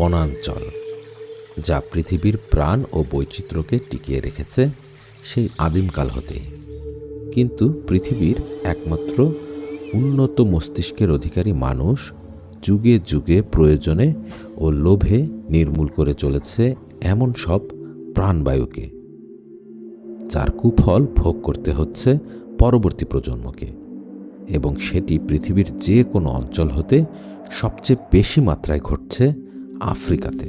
বনাঞ্চল, যা পৃথিবীর প্রাণ ও বৈচিত্র্যকে টিকিয়ে রেখেছে সেই আদিমকাল হতেই। কিন্তু পৃথিবীর একমাত্র উন্নত মস্তিষ্কের অধিকারী মানুষ যুগে যুগে প্রয়োজনে ও লোভে নির্মূল করে চলেছে এমন সব প্রাণবায়ুকে, যার কুফল ভোগ করতে হচ্ছে পরবর্তী প্রজন্মকে। এবং সেটি পৃথিবীর যে কোনো অঞ্চল হতে সবচেয়ে বেশি মাত্রায় ঘটছে আফ্রিকাতে,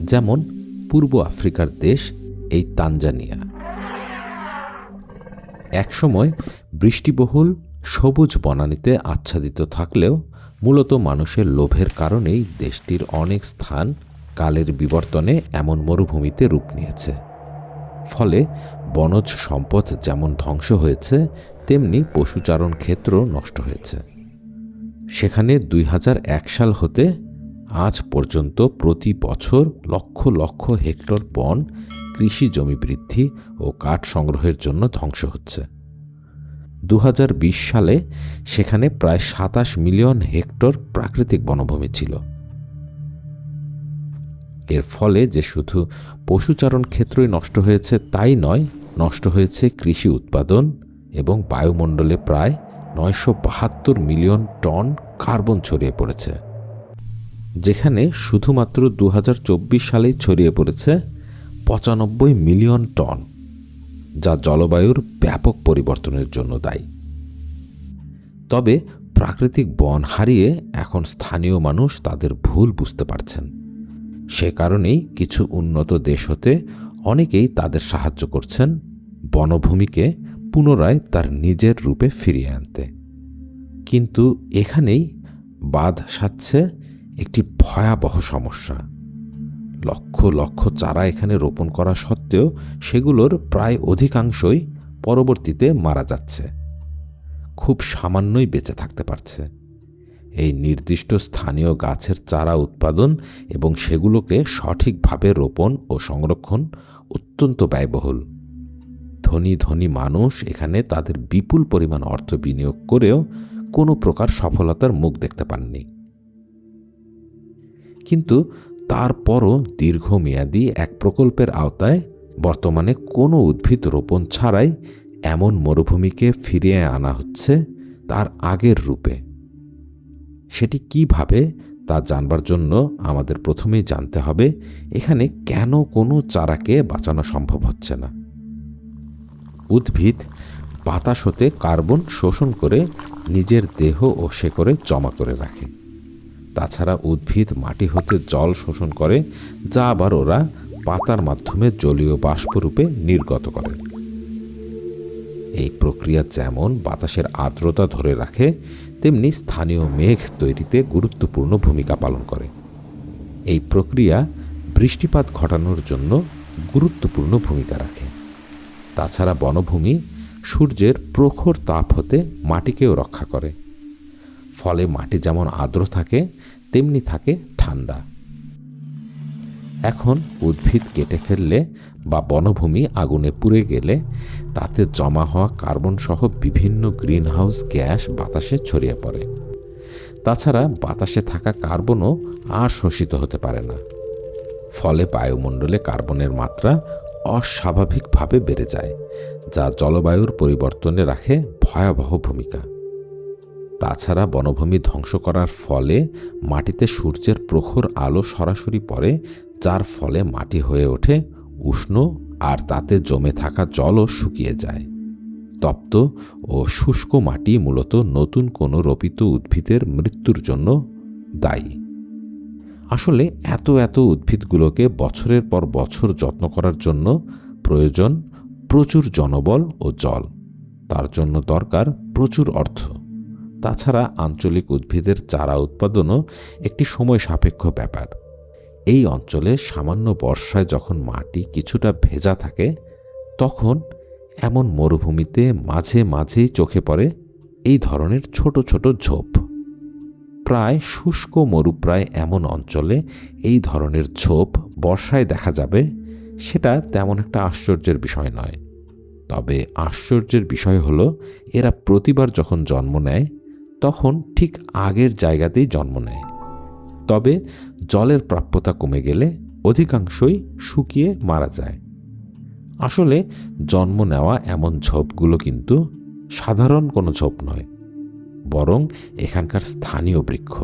যেমন পূর্ব আফ্রিকার দেশ এই তানজানিয়া। একসময় বৃষ্টিবহুল সবুজ বনানীতে আচ্ছাদিত থাকলেও মূলত মানুষের লোভের কারণেই দেশটির অনেক স্থান কালের বিবর্তনে এমন মরুভূমিতে রূপ নিয়েছে। ফলে বনজ সম্পদ যেমন ধ্বংস হয়েছে, তেমনি পশুচারণ ক্ষেত্র নষ্ট হয়েছে। সেখানে দুই হাজার এক সাল হতে আজ পর্যন্ত প্রতি বছর লক্ষ লক্ষ হেক্টর বন কৃষি জমি বৃদ্ধি ও কাঠ সংগ্রহের জন্য ধ্বংস হচ্ছে। দু হাজার বিশ সালে সেখানে প্রায় সাতাশ মিলিয়ন হেক্টর প্রাকৃতিক বনভূমি ছিল। এর ফলে যে শুধু পশুচারণ ক্ষেত্রই নষ্ট হয়েছে, তাই নয়, নষ্ট হয়েছে কৃষি উৎপাদন এবং বায়ুমণ্ডলে প্রায় নয়শো বাহাত্তর মিলিয়ন টন কার্বন ছড়িয়ে পড়েছে। যেখানে শুধুমাত্র দু হাজার চব্বিশ সালেই ছড়িয়ে পড়েছে পঁচানব্বই মিলিয়ন টন, যা জলবায়ুর ব্যাপক পরিবর্তনের জন্য দায়ী। তবে প্রাকৃতিক বন হারিয়ে এখন স্থানীয় মানুষ তাদের ভুল বুঝতে পারছেন। সে কারণেই কিছু উন্নত দেশ হতে অনেকেই তাদের সাহায্য করছেন বনভূমিকে পুনরায় তার নিজের রূপে ফিরিয়ে আনতে। কিন্তু এখানেই বাদ সাচ্ছে একটি ভয়াবহ সমস্যা। লক্ষ লক্ষ চারা এখানে রোপণ করা সত্ত্বেও সেগুলোর প্রায় অধিকাংশই পরবর্তীতে মারা যাচ্ছে। খুব সামান্যই বেঁচে থাকতে পারছে। এই নির্দিষ্ট স্থানীয় গাছের চারা উৎপাদন এবং সেগুলোকে সঠিকভাবে রোপণ ও সংরক্ষণ অত্যন্ত ব্যয়বহুল। ধনী ধনী মানুষ এখানে তাদের বিপুল পরিমাণ অর্থ বিনিয়োগ করেও কোনো প্রকার সফলতার মুখ দেখতে পাননি। কিন্তু তারপরও দীর্ঘমেয়াদী এক প্রকল্পের আওতায় বর্তমানে কোনো উদ্ভিদ রোপণ ছাড়াই এমন মরুভূমিকে ফিরিয়ে আনা হচ্ছে তার আগের রূপে। সেটি কীভাবে তা জানবার জন্য আমাদের প্রথমেই জানতে হবে, এখানে কেন কোনো চারাকে বাঁচানো সম্ভব হচ্ছে না। উদ্ভিদ বাতাস হতে কার্বন শোষণ করে নিজের দেহ ও শেকড়ে জমা করে রাখে। তাছাড়া উদ্ভিদ মাটি হতে জল শোষণ করে, যা আবার ওরা পাতার মাধ্যমে জলীয় বাষ্পরূপে নির্গত করে। এই প্রক্রিয়া যেমন বাতাসের আর্দ্রতা ধরে রাখে, তেমনি স্থানীয় মেঘ তৈরিতে গুরুত্বপূর্ণ ভূমিকা পালন করে। এই প্রক্রিয়া বৃষ্টিপাত ঘটানোর জন্য গুরুত্বপূর্ণ ভূমিকা রাখে। তাছাড়া বনভূমি সূর্যের প্রখর তাপ হতে মাটিকেও রক্ষা করে। ফলে মাটি যেমন আর্দ্র থাকে, তেমনি থাকে ঠান্ডা। এখন উদ্ভিদ কেটে ফেললে বা বনভূমি আগুনে পুড়ে গেলে তাতে জমা হওয়া কার্বন সহ বিভিন্ন গ্রিনহাউস গ্যাস বাতাসে ছড়িয়ে পড়ে। তাছাড়া বাতাসে থাকা কার্বনও আর শোষিত হতে পারে না। ফলে বায়ুমণ্ডলে কার্বনের মাত্রা অস্বাভাবিকভাবে বেড়ে যায়, যা জলবায়ুর পরিবর্তনে রাখে ভয়াবহ ভূমিকা। তাছাড়া বনভূমি ধ্বংস করার ফলে মাটিতে সূর্যের প্রখর আলো সরাসরি পড়ে, যার ফলে মাটি হয়ে ওঠে, উষ্ণ আর তাতে জমে থাকা জলও শুকিয়ে যায়। তপ্ত ও শুষ্ক মাটি মূলত নতুন কোনো রোপিত উদ্ভিদের মৃত্যুর জন্য দায়ী। আসলে এত এত উদ্ভিদগুলোকে বছরের পর বছর যত্ন করার জন্য প্রয়োজন প্রচুর জনবল ও জল। তার জন্য দরকার প্রচুর অর্থ। তাছাড়া আঞ্চলিক উদ্ভিদের চারা উৎপাদনও একটি সময় সাপেক্ষ ব্যাপার। এই অঞ্চলে সামান্য বর্ষায় যখন মাটি কিছুটা ভেজা থাকে, তখন এমন মরুভূমিতে মাঝে মাঝেই চোখে পড়ে এই ধরনের ছোট ছোট ঝোপ। প্রায় শুষ্ক মরুপ্রায় এমন অঞ্চলে এই ধরনের ঝোপ বর্ষায় দেখা যাবে, সেটা তেমন একটা আশ্চর্যের বিষয় নয়। তবে আশ্চর্যের বিষয় হলো, এরা প্রতিবার যখন জন্ম নেয় তখন ঠিক আগের জায়গাতেই জন্ম নেয়। তবে জলের প্রাপ্যতা কমে গেলে অধিকাংশই শুকিয়ে মারা যায়। আসলে জন্ম নেওয়া এমন ঝোপগুলো কিন্তু সাধারণ কোনো ঝোপ নয়, বরং এখানকার স্থানীয় বৃক্ষ,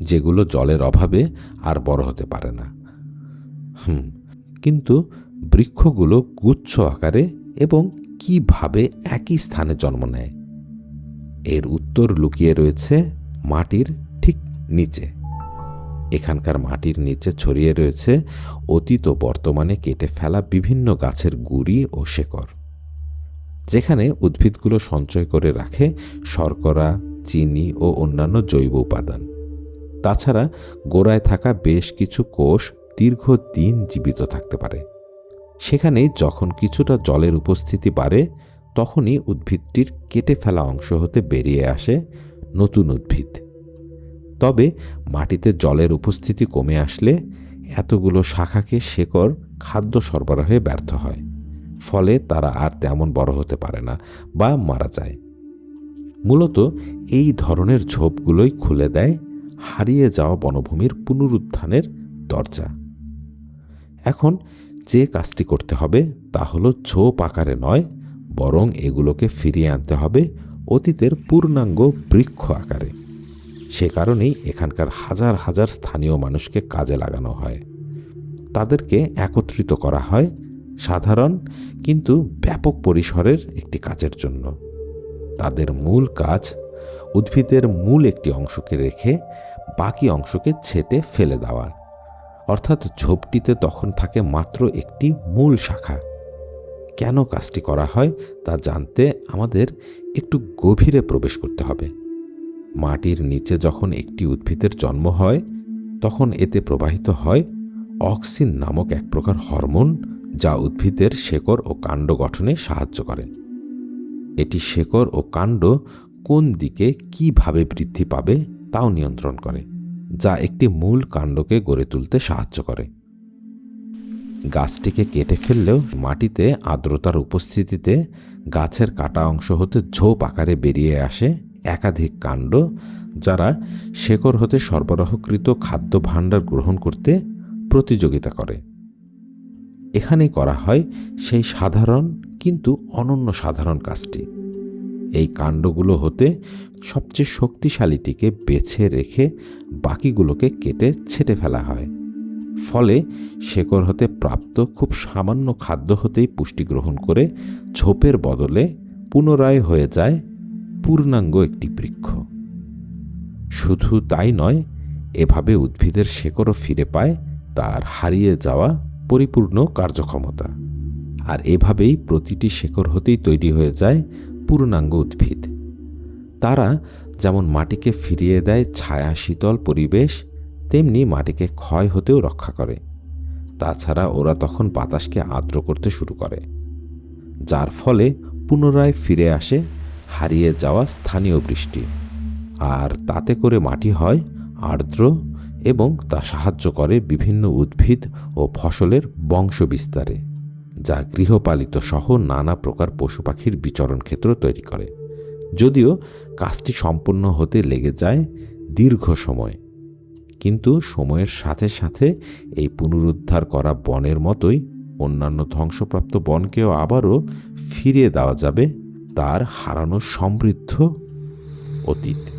যেগুলো জলের অভাবে আর বড় হতে পারে না। হুম, কিন্তু বৃক্ষগুলো গুচ্ছ আকারে এবং কীভাবে একই স্থানে জন্ম নেয় এর উত্তর লুকিয়ে রয়েছে মাটির ঠিক নিচে। এখানকার মাটির নিচে ছড়িয়ে রয়েছে অতীত ও বর্তমানে কেটে ফেলা বিভিন্ন গাছের গুড়ি ও শেকড়, যেখানে উদ্ভিদগুলো সঞ্চয় করে রাখে শর্করা, চিনি ও অন্যান্য জৈব উপাদান। তাছাড়া গোড়ায় থাকা বেশ কিছু কোষ দীর্ঘদিন জীবিত থাকতে পারে। সেখানে যখন কিছুটা জলের উপস্থিতি বাড়ে তখনই উদ্ভিদটির কেটে ফেলা অংশ হতে বেরিয়ে আসে নতুন উদ্ভিদ। তবে মাটিতে জলের উপস্থিতি কমে আসলে এতগুলো শাখাকে শেকড় খাদ্য সরবরাহে ব্যর্থ হয়, ফলে তারা আর তেমন বড় হতে পারে না বা মারা যায়। মূলত এই ধরনের ঝোপগুলোই খুলে দেয় হারিয়ে যাওয়া বনভূমির পুনরুত্থানের দরজা। এখন যে কাজটি করতে হবে তা হলো ঝোপ আকারে নয় বরং এগুলোকে ফিরিয়ে আনতে হবে অতীতের পূর্ণাঙ্গ বৃক্ষ আকারে। সে কারণেই এখানকার হাজার হাজার স্থানীয় মানুষকে কাজে লাগানো হয়। তাদেরকে একত্রিত করা হয় সাধারণ কিন্তু ব্যাপক পরিসরের একটি কাজের জন্য। তাদের মূল কাজ উদ্ভিদের মূল একটি অংশকে রেখে বাকি অংশকে ছেটে ফেলে দেওয়া। অর্থাৎ ঝোপটিতে তখন থাকে মাত্র একটি মূল শাখা। কেন কাজটি করা হয় তা জানতে আমাদের একটু গভীরে প্রবেশ করতে হবে। মাটির নিচে যখন একটি উদ্ভিদের জন্ম হয়, তখন এতে প্রবাহিত হয় অক্সিন নামক এক প্রকার হরমোন যা উদ্ভিদের শেকড় ও কাণ্ড গঠনে সাহায্য করে। এটি শেকড় ও কাণ্ড কোন দিকে কীভাবে বৃদ্ধি পাবে তাও নিয়ন্ত্রণ করে, যা একটি মূল কাণ্ডকে গড়ে তুলতে সাহায্য করে। গাছটিকে কেটে ফেললেও মাটিতে আর্দ্রতার উপস্থিতিতে গাছের কাটা অংশ হতে ঝোপ আকারে বেরিয়ে আসে একাধিক কাণ্ড যারা শেকড় হতে সরবরাহকৃত খাদ্য ভাণ্ডার গ্রহণ করতে প্রতিযোগিতা করে। এখানেই করা হয় সেই সাধারণ কিন্তু অনন্য সাধারণ কাজটি। এই কাণ্ডগুলো হতে সবচেয়ে শক্তিশালীটিকে বেছে রেখে বাকিগুলোকে কেটে ছেটে ফেলা হয়। ফলে শেকড় হতে প্রাপ্ত খুব সামান্য খাদ্য হতেই পুষ্টি গ্রহণ করে ঝোপের বদলে পুনরায় হয়ে যায় পূর্ণাঙ্গ একটি বৃক্ষ। শুধু তাই নয়, এভাবে উদ্ভিদের শেকড়ও ফিরে পায় তার হারিয়ে যাওয়া পরিপূর্ণ কার্যক্ষমতা। আর এভাবেই প্রতিটি শেকড় হতেই তৈরি হয়ে যায় পূর্ণাঙ্গ উদ্ভিদ। তারা যেমন মাটিকে ফিরিয়ে দেয় ছায়া শীতল পরিবেশ তেমনি মাটিকে ক্ষয় হতেও রক্ষা করে। তাছাড়া ওরা তখন বাতাসকে আর্দ্র করতে শুরু করে। যার ফলে পুনরায় ফিরে আসে হারিয়ে যাওয়া স্থানীয় বৃষ্টি। আর তাতে করে মাটি হয় আর্দ্র এবং তা সাহায্য করে বিভিন্ন উদ্ভিদ ও ফসলের বংশ বিস্তারে যা গৃহপালিত সহ নানা প্রকার পশু পাখির বিচরণ ক্ষেত্র তৈরি করে। যদিও কাজটি সম্পন্ন হতে লেগে যায় দীর্ঘ সময়। কিন্তু সময়ের সাথে সাথে এই পুনরুদ্ধার করা বনের মতোই অন্যান্য ধ্বংসপ্রাপ্ত বনকেও আবারও ফিরিয়ে দেওয়া যাবে তার হারানো সমৃদ্ধ অতীত।